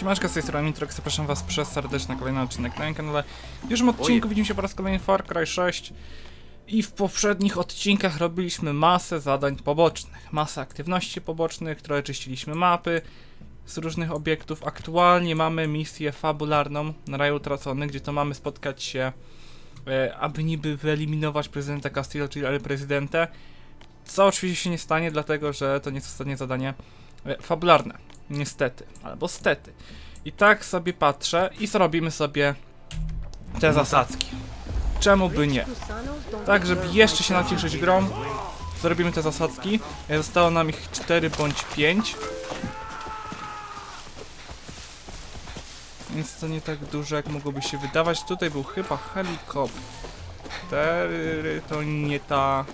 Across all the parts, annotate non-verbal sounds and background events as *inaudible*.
Siemanczka, z tej strony Mitrox, zapraszam was przez serdecznie na kolejny odcinek na moim kanale. W pierwszym odcinku widzimy się po raz kolejny Far Cry 6 i w poprzednich odcinkach robiliśmy masę zadań pobocznych, masę aktywności pobocznych, które czyściliśmy mapy z różnych obiektów. Aktualnie mamy misję fabularną na Raju Utracony, gdzie to mamy spotkać się, e, aby niby wyeliminować prezydenta Castillo, czyli ale prezydentę, co oczywiście się nie stanie, dlatego że to nie jest ostatnie zadanie e, fabularne. Niestety, albo stety. I tak sobie patrzę i zrobimy sobie te zasadzki. Czemu by nie? Tak, żeby jeszcze się nacieszyć grą, zrobimy te zasadzki. Zostało nam ich 4 bądź 5. Więc to nie tak dużo, jak mogłoby się wydawać. Tutaj był chyba helikopter. To nie ta...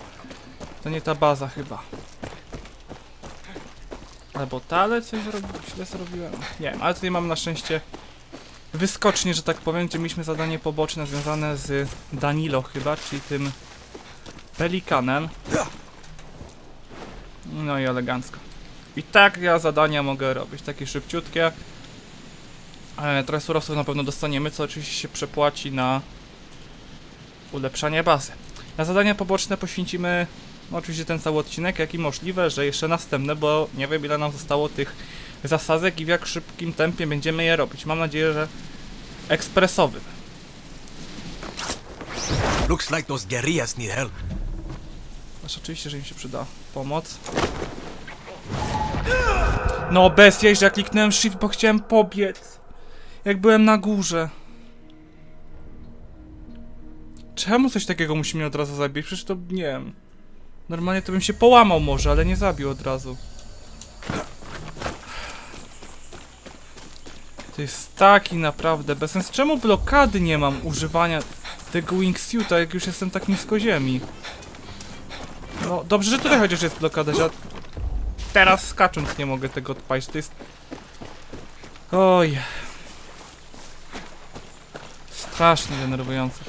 To nie ta baza chyba. Albo ta, ale coś zrobi, źle zrobiłem. Nie wiem, ale tutaj mamy na szczęście wyskocznie, że tak powiem, gdzie mieliśmy zadanie poboczne związane z Danilo chyba, czyli tym pelikanem. No i elegancko. I tak ja zadania mogę robić, takie szybciutkie. E, trochę surowców na pewno dostaniemy, co oczywiście się przepłaci na ulepszanie bazy. Na zadania poboczne poświęcimy oczywiście ten cały odcinek, jak i możliwe, że jeszcze następne, bo nie wiem ile nam zostało tych zasadzek i w jak szybkim tempie będziemy je robić. Mam nadzieję, że ekspresowym. Looks like those guerrillas need help. Aż oczywiście, że im się przyda pomoc. No bez jej, że ja kliknąłem shift, bo chciałem pobiec. Jak byłem na górze. Czemu coś takiego musi mnie od razu zabić? Przecież to nie wiem. Normalnie to bym się połamał może, ale nie zabił od razu. To jest taki naprawdę bezsens. Czemu blokady nie mam używania tego wingsuita, jak już jestem tak nisko ziemi? No dobrze, że tutaj chociaż jest blokada, że teraz skacząc nie mogę tego odpalić. To jest... Oj. Strasznie denerwujące.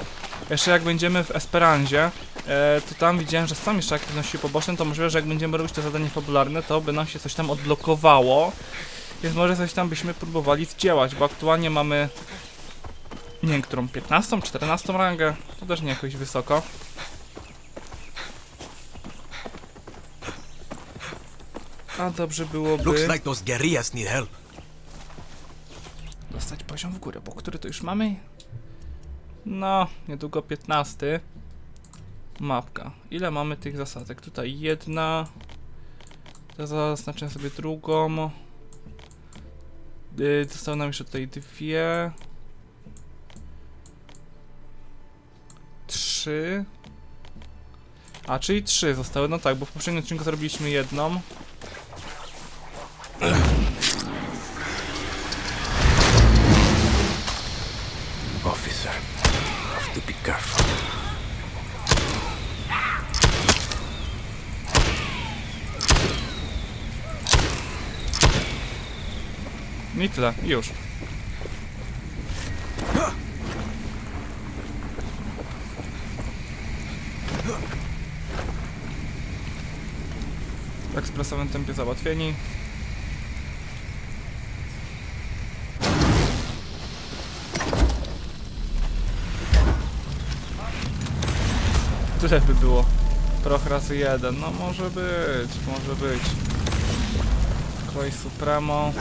Jeszcze jak będziemy w Esperanzie, e, to tam widziałem, że są jeszcze aktywności poboczne, to możliwe, że jak będziemy robić to zadanie fabularne, to by nam się coś tam odblokowało. Więc może coś tam byśmy próbowali zdziałać, bo aktualnie mamy... Nie wiem, którą 15, 14 rangę, to też nie jakoś wysoko. A dobrze byłoby Looks like those guerrillas need help. dostać poziom w górę, bo który to już mamy? No, niedługo 15. Mapka. Ile mamy tych zasadzek? Tutaj jedna. Zaznaczę sobie drugą. Yy, Zostały nam jeszcze tutaj dwie. Trzy. A, czyli trzy zostały. No tak, bo w poprzednim odcinku zrobiliśmy jedną. Officer, have to be careful. No I tyle, już. W ekspresowym tempie załatwieni. Tyle by było. Proch razy jeden. No może być, może być. Kloj Supremo.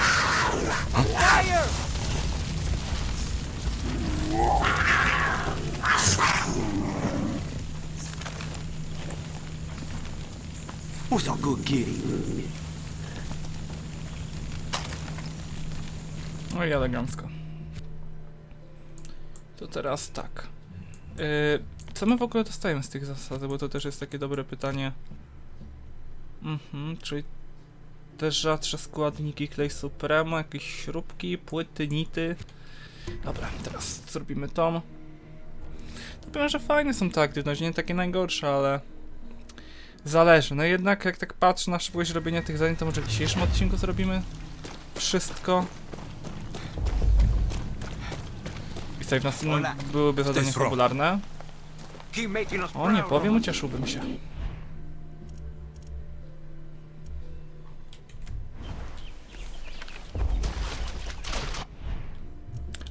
Who's a good kitty? No i elegancko. To teraz tak. Yy, co my w ogóle dostajemy z tych zasad? Bo to też jest takie dobre pytanie. Mhm, czyli te rzadsze składniki Clay Supremo, jakieś śrubki, płyty, nity. Dobra, teraz zrobimy to. To powiem, że fajne są te aktywności, nie takie najgorsze, ale zależy. No jednak jak tak patrzę na szybkość robienia tych zadań, to może w dzisiejszym odcinku zrobimy wszystko. I tutaj w następnym byłyby zadania us O, nie powiem, ucieszyłbym się.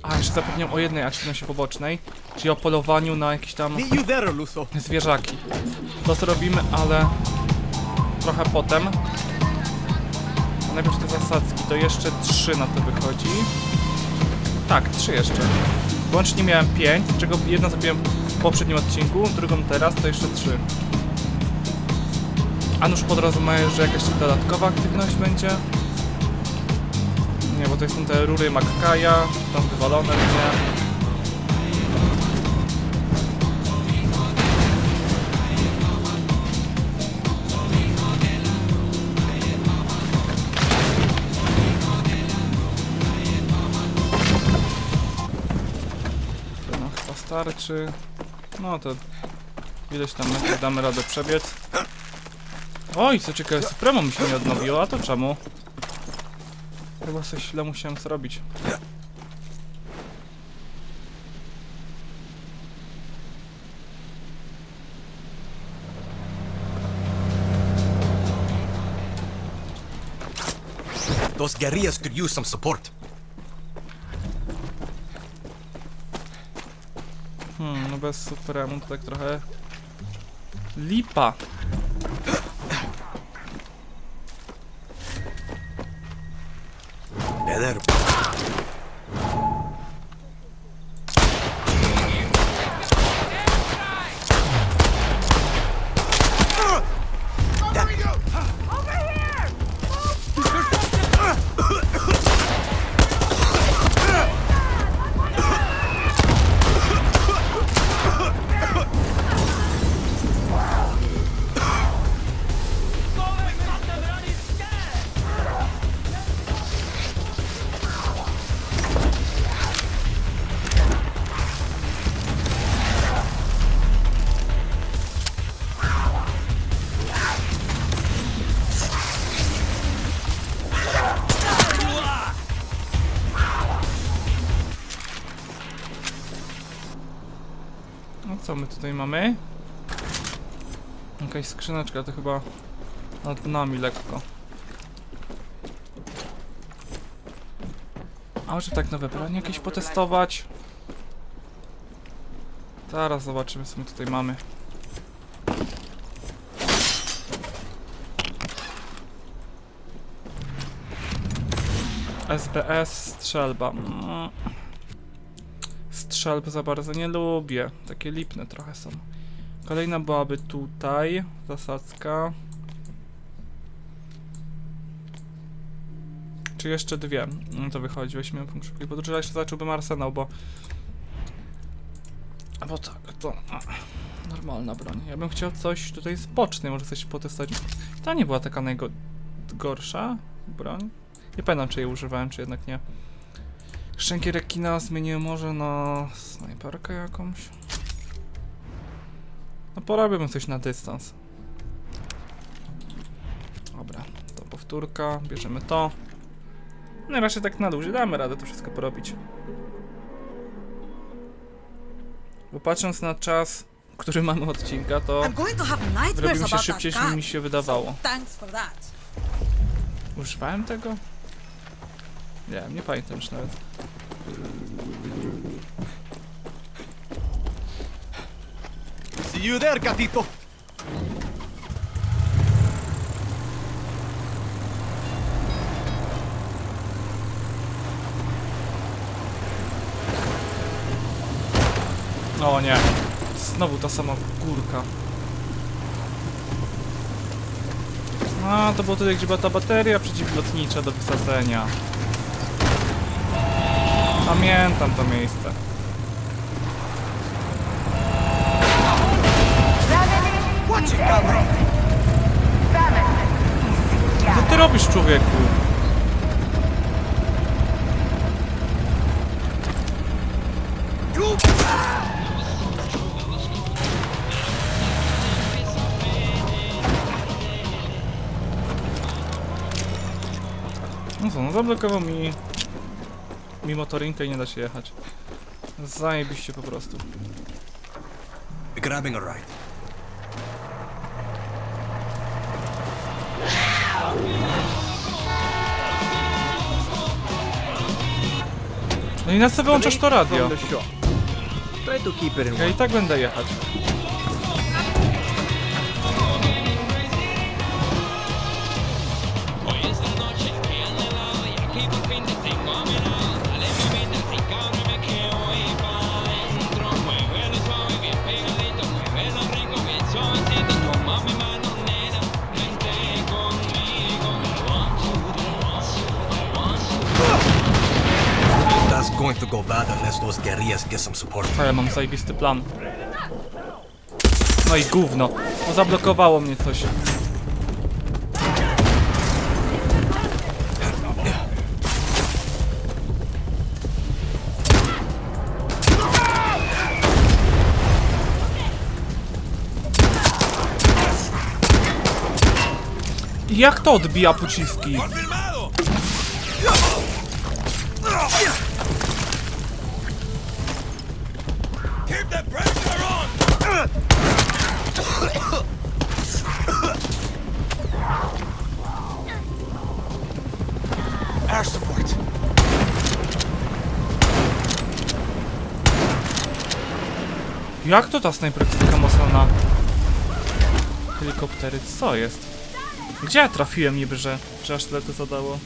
A, jeszcze zapomniałem o jednej aktywności pobocznej, czyli o polowaniu na jakieś tam zwierzaki. To zrobimy, ale trochę potem. A najpierw te zasadzki, to jeszcze trzy na to wychodzi. Tak, trzy jeszcze. Łącznie miałem pięć, z czego jedno zrobiłem w poprzednim odcinku, drugą teraz, to jeszcze trzy. A nuż podrozumieję, że jakaś dodatkowa aktywność będzie? To są te rury Makkaja, tam wywalone, nie? No starczy. No to ileś tam damy radę przebiec. Oj, co ciekawe, Supremo mi się nie odnowiło, a to czemu? Chyba coś źle musiałem zrobić. Those guerrillas could use some support. Hmm, no bez Supremu to tak trochę... Lipa. Nether my tutaj mamy? Jakaś skrzyneczka, to chyba nad nami lekko. A może tak nowe bronie jakieś potestować? Zaraz zobaczymy co my tutaj mamy. SBS strzelba. Strzelb za bardzo nie lubię. Takie lipne trochę są. Kolejna byłaby tutaj. Zasadzka. Czy jeszcze dwie? No to wychodzi. Weźmy punkt szybkiej podróży. Ja jeszcze zacząłbym arsenał, bo... Bo tak, to... Normalna broń. Ja bym chciał coś tutaj spoczny, może coś potestować. Ta nie była taka najgorsza broń. Nie pamiętam, czy jej używałem, czy jednak nie. Szczęki rekina zmieniłem może na snajperkę jakąś. No porobiłbym coś na dystans. Dobra, to powtórka, bierzemy to. No i raczej tak na dół, że damy radę to wszystko porobić. Bo patrząc na czas, który mamy odcinka, to mi się szybciej niż mi się wydawało. Używałem tego? Nie, nie pamiętam już nawet. See you there, gatito. O nie, znowu ta sama górka. A, to było tutaj, gdzie była ta bateria przeciwlotnicza do wysadzenia. Pamiętam to miejsce. Co ty robisz, człowieku? No co, no zablokował mi... Mi motorynkę i nie da się jechać. Zajebiście po prostu. Grabbing a ride. No i na co wyłączasz to radio? From the shop. Try to keep it in Ja i tak będę jechać. Going to go bad unless those guerrillas get some support. Ale mam zajebisty plan. No i gówno. No zablokowało mnie coś. Jak to odbija pociski? Jak to ta snajperka mocno na helikoptery? Co jest? Gdzie ja trafiłem niby, że, że aż tyle to zadało?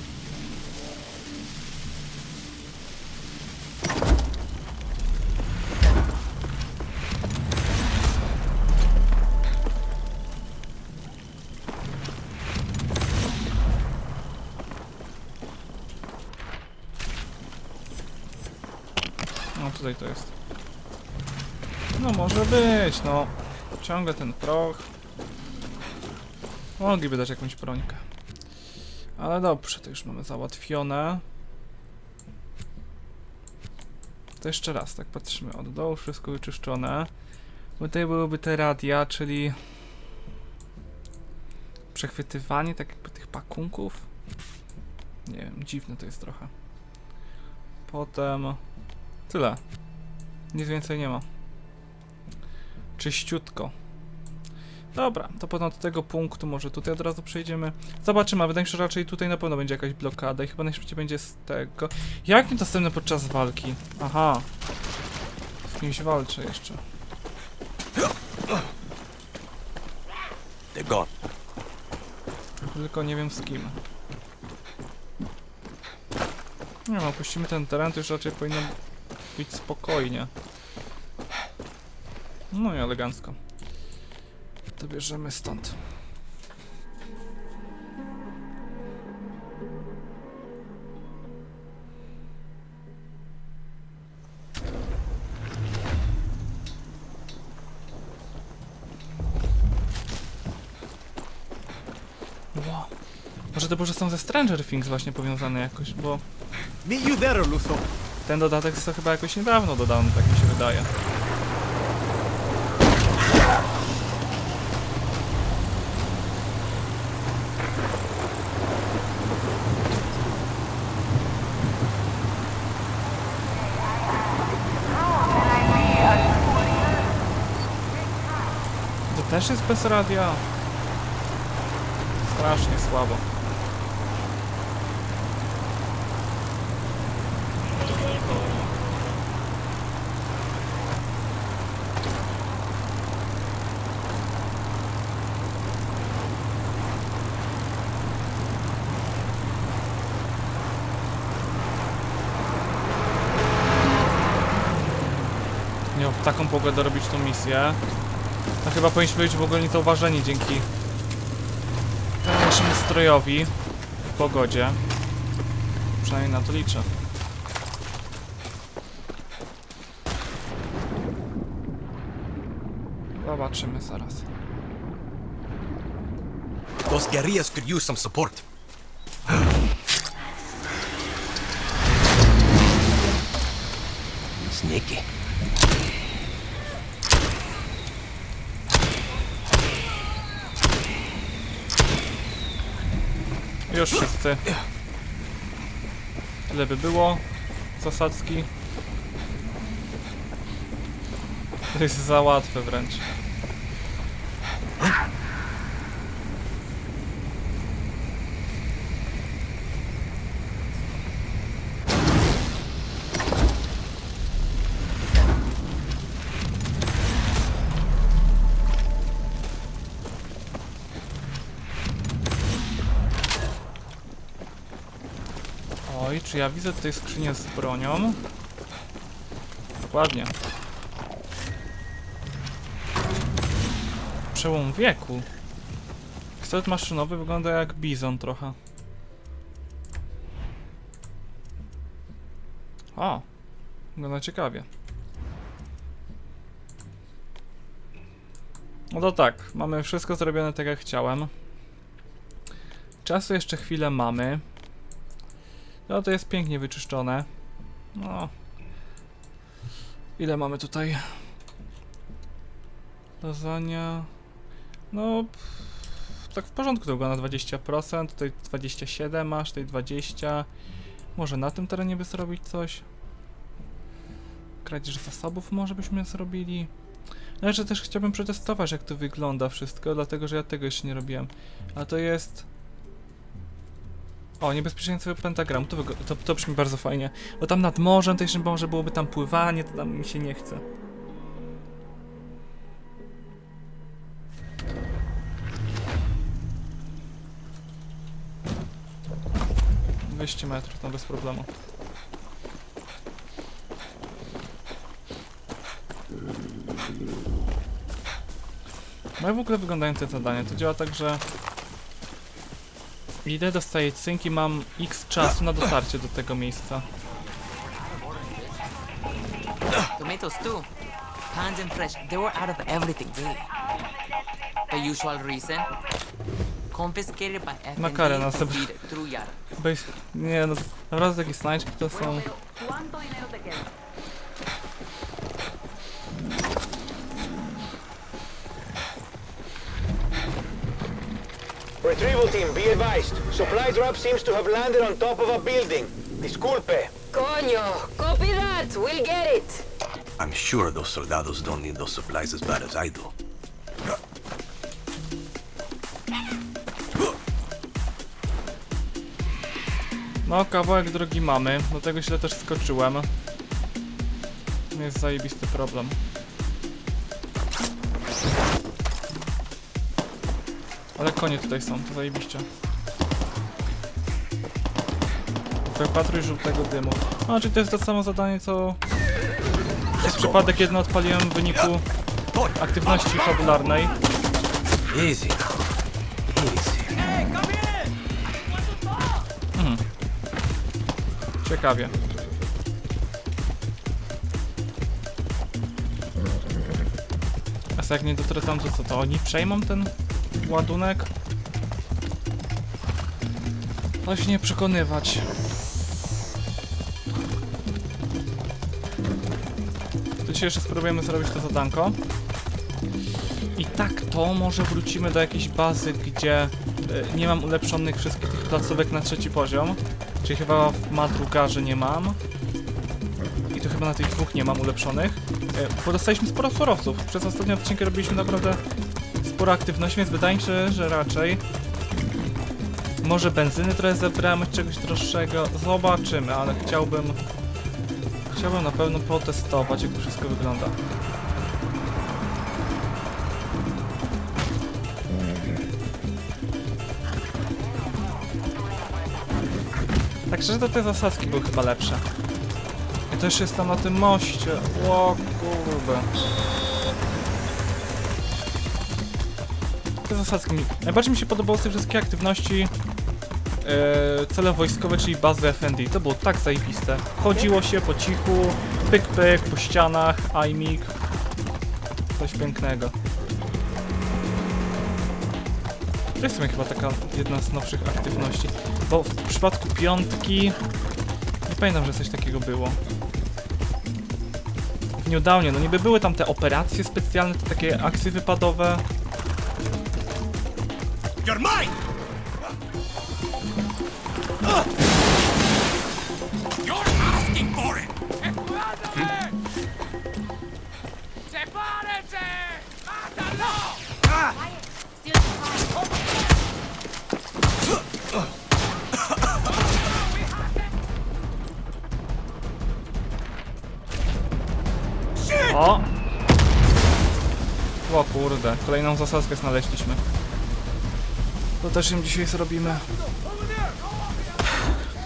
No. Ciągle ten proch. Mogliby dać jakąś brońkę. Ale dobrze, to już mamy załatwione. To jeszcze raz, tak patrzymy od dołu, wszystko wyczyszczone. Tutaj byłyby te radia, czyli przechwytywanie tak jakby tych pakunków. Nie wiem, dziwne to jest trochę. Potem tyle. Nic więcej nie ma. Czyściutko. Dobra, to potem do tego punktu może tutaj od razu przejdziemy. Zobaczymy, a wydaje mi się, że raczej tutaj na pewno będzie jakaś blokada i chyba najszybciej będzie z tego. Jak niedostępne podczas walki? Aha. Z kimś walczę jeszcze. They're gone. Tylko nie wiem z kim. Nie no, opuścimy ten teren, to już raczej powinno być spokojnie. No i elegancko. To bierzemy stąd. Wow. Może te Boże są ze Stranger Things właśnie powiązane jakoś, bo Meet you there, Luso. ten dodatek został chyba jakoś niedawno dodany, tak mi się wydaje. Też jest bez radia. Strasznie słabo. Taką pogodę robić tą misję. No chyba powinniśmy być w ogóle niezauważeni dzięki naszemu strojowi w pogodzie. Przynajmniej na to liczę. Zobaczymy zaraz. Those guerrillas could use some support. *gasps* Sneaky. Już wszyscy. Tyle by było. Zasadzki. To jest za łatwe wręcz. Czy ja widzę tutaj skrzynię z bronią? Dokładnie. Przełom wieku. Pistolet maszynowy wygląda jak bizon trochę. O! Wygląda ciekawie. No to tak, mamy wszystko zrobione tak jak chciałem. Czasu jeszcze chwilę mamy. No to jest pięknie wyczyszczone. No. Ile mamy tutaj? Lasagne. No. Tak w porządku to wygląda 20%, tutaj 27 masz, tutaj 20. Może na tym terenie by zrobić coś? Kradzież zasobów może byśmy zrobili? No jeszcze też chciałbym przetestować jak to wygląda wszystko, dlatego że ja tego jeszcze nie robiłem. A to jest... O, niebezpieczeństwo pentagram, to, to, to brzmi bardzo fajnie. Bo tam nad morzem, to jeszcze może byłoby tam pływanie, to tam mi się nie chce. Dwieście metrów, no bez problemu. No jak w ogóle wyglądają te zadania? To działa tak, że idę, dostaję cynk i mam x czasu na dotarcie do tego miejsca. Tomatoes too. Cans and fresh. They were out of everything, really. The usual reason. Confiscated by FND Na karę and through Yara. Base... Nie no, naprawdę takie znajdźki to są... team, be advised. Supply drop seems to have landed on top of a building. Disculpe. Coño, copy that. We'll get it. I'm sure those soldados don't need those supplies as bad as I do. No, kawałek drogi mamy, do tego źle też skoczyłem. Jest zajebisty problem. Konie tutaj są, to zajebiście. Wypatruj żółtego dymu. A, czyli to jest to samo zadanie, co... Jest przypadek jeden odpaliłem w wyniku aktywności fabularnej. Easy. Easy. Ciekawie. A jak nie dotrę tam, to co, to oni przejmą ten ładunek? No się nie przekonywać. To dzisiaj jeszcze spróbujemy zrobić to zadanko. I tak to może wrócimy do jakiejś bazy, gdzie y, nie mam ulepszonych wszystkich placówek na trzeci poziom. Czyli chyba w Madrugarze nie mam. I to chyba na tych dwóch nie mam ulepszonych. E, Bo dostaliśmy sporo surowców. Przez ostatnie odcinki robiliśmy naprawdę sporo aktywności, więc wydaje mi się, że raczej może benzyny trochę zebramy, czegoś droższego. Zobaczymy, ale chciałbym chciałbym na pewno potestować, jak to wszystko wygląda. Tak szczerze to te zasadzki były chyba lepsze. Ja też jestem na tym moście. O kurde. Zasadzki. Najbardziej mi się podobało z tych wszystkich aktywności e, cele wojskowe, czyli bazy FND. To było tak zajebiste. Chodziło się po cichu, pyk pyk, po ścianach, aimik. Coś pięknego. To jest chyba taka jedna z nowszych aktywności. Bo w przypadku piątki... Nie pamiętam, że coś takiego było. W New Dawnie, no niby były tam te operacje specjalne, te takie akcje wypadowe. You're mine! You're asking for it! O! O kurde, kolejną zasadzkę znaleźliśmy. To też im dzisiaj zrobimy.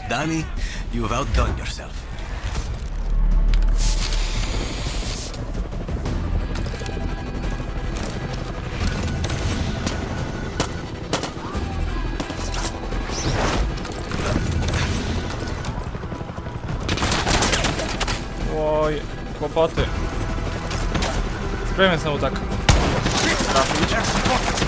Danny, You've outdone yourself. Oj, kłopoty. Spróbujemy znowu tak trafić.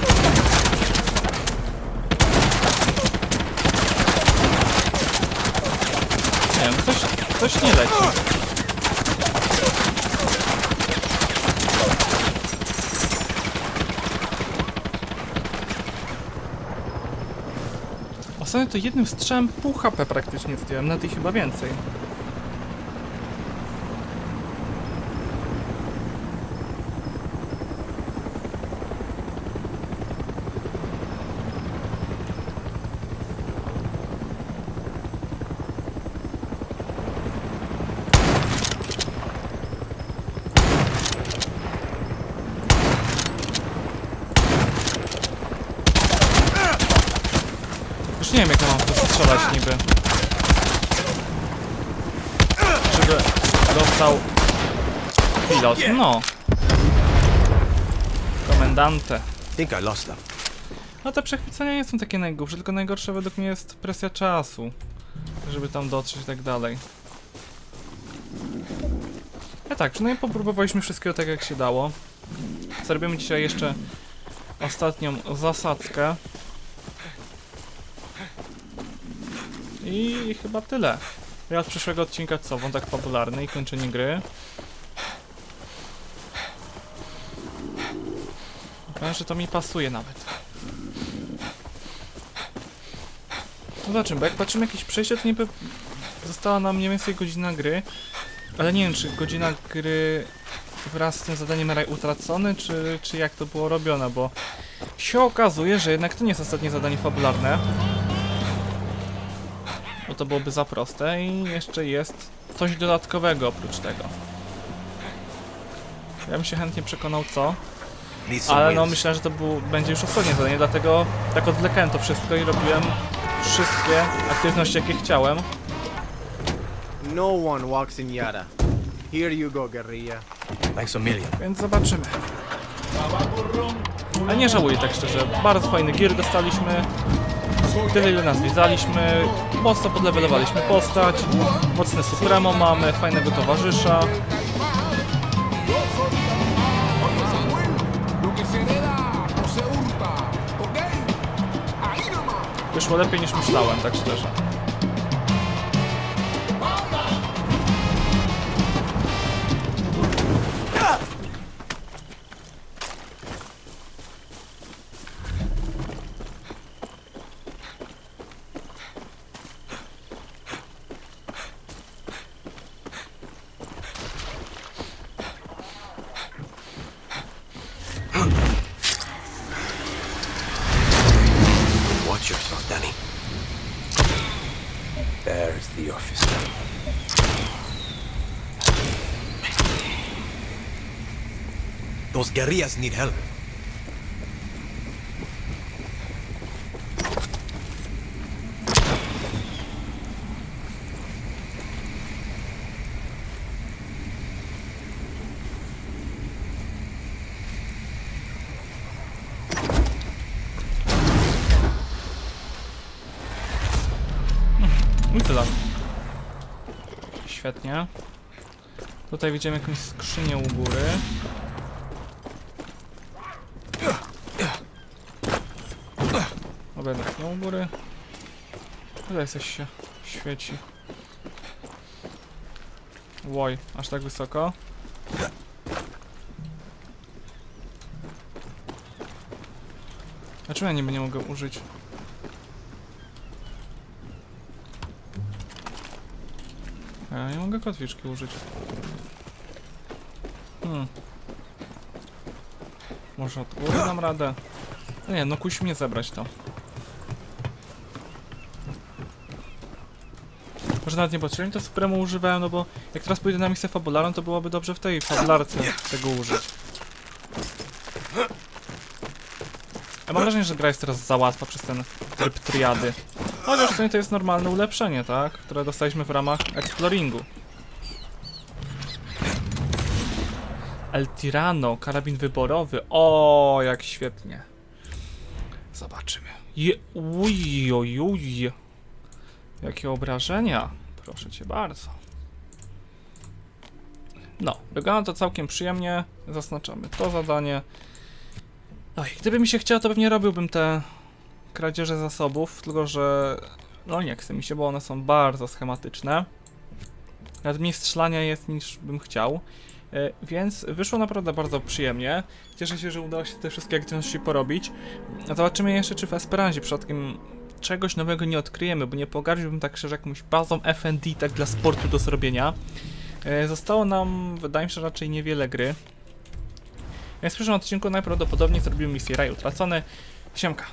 Wiem, coś, coś nie leci. Ostatnio to jednym strzałem pół HP praktycznie zdjąłem, na tej chyba więcej. Nie wiem jak ja mam to strzelać niby. Żeby dostał pilot. No. Komendante. think I lost them. No te przechwycenia nie są takie najgorsze, tylko najgorsze według mnie jest presja czasu. Żeby tam dotrzeć i tak dalej. No tak, przynajmniej popróbowaliśmy wszystkiego tak jak się dało. Zrobimy dzisiaj jeszcze ostatnią zasadzkę. I chyba tyle. Ja od przyszłego odcinka co? Wątek fabularny i kończenie gry. Powiem, że to mi pasuje nawet. No zobaczymy, bo jak patrzymy jakieś przejście, to niby została nam mniej więcej godzina gry. Ale nie wiem, czy godzina gry wraz z tym zadaniem raj utracony, czy, czy jak to było robione, bo się okazuje, że jednak to nie jest ostatnie zadanie fabularne. To byłoby za proste i jeszcze jest coś dodatkowego oprócz tego. Ja bym się chętnie przekonał co, ale no myślałem, że to był, będzie już ostatnie zadanie, dlatego tak odwlekałem to wszystko i robiłem wszystkie aktywności jakie chciałem. No one walks in Yara. Here you go, guerrilla. Thanks a million. Więc zobaczymy. Ale nie żałuję tak szczerze. Bardzo fajny gier dostaliśmy. Tyle ile nas widzieliśmy. Mocno podlewelowaliśmy postać. Mocne supremo mamy, fajnego towarzysza. Wyszło lepiej niż myślałem, tak szczerze. There's the officer. Those guerrillas need help. Świetnie. Tutaj widzimy jakąś skrzynię u góry. Dobra, jednak nie u góry. Tutaj coś się świeci. Łoj, aż tak wysoko. Dlaczego ja niby nie mogę użyć? A ja mogę kotwiczki użyć. Hmm. Może od góry dam radę? Nie, no kusi mnie zebrać to. Może nawet nie potrzebnie to supremo używałem, no bo jak teraz pójdę na misję fabularną, to byłoby dobrze w tej fabularce tego użyć. Ja mam wrażenie, że gra jest teraz za łatwa przez ten tryb triady. Chociaż w sumie to jest normalne ulepszenie, tak? Które dostaliśmy w ramach Exploringu. El Tirano, karabin wyborowy. O, jak świetnie. Zobaczymy. Je, uj, uj. Jakie obrażenia. Proszę cię bardzo. No, wygląda to całkiem przyjemnie. Zaznaczamy to zadanie. Oj, gdyby mi się chciało, to pewnie robiłbym te kradzieże zasobów, tylko że no nie chce mi się, bo one są bardzo schematyczne. Nawet mniej strzelania jest niż bym chciał. E, Więc wyszło naprawdę bardzo przyjemnie. Cieszę się, że udało się te wszystkie aktywności porobić. Zobaczymy jeszcze, czy w Esperanzie przypadkiem czegoś nowego nie odkryjemy, bo nie pogardziłbym tak szczerze jakąś bazą FND tak dla sportu do zrobienia. E, Zostało nam, wydaje mi się, raczej niewiele gry. Więc w przyszłym odcinku najprawdopodobniej zrobimy misję Raj Utracony. Siemka.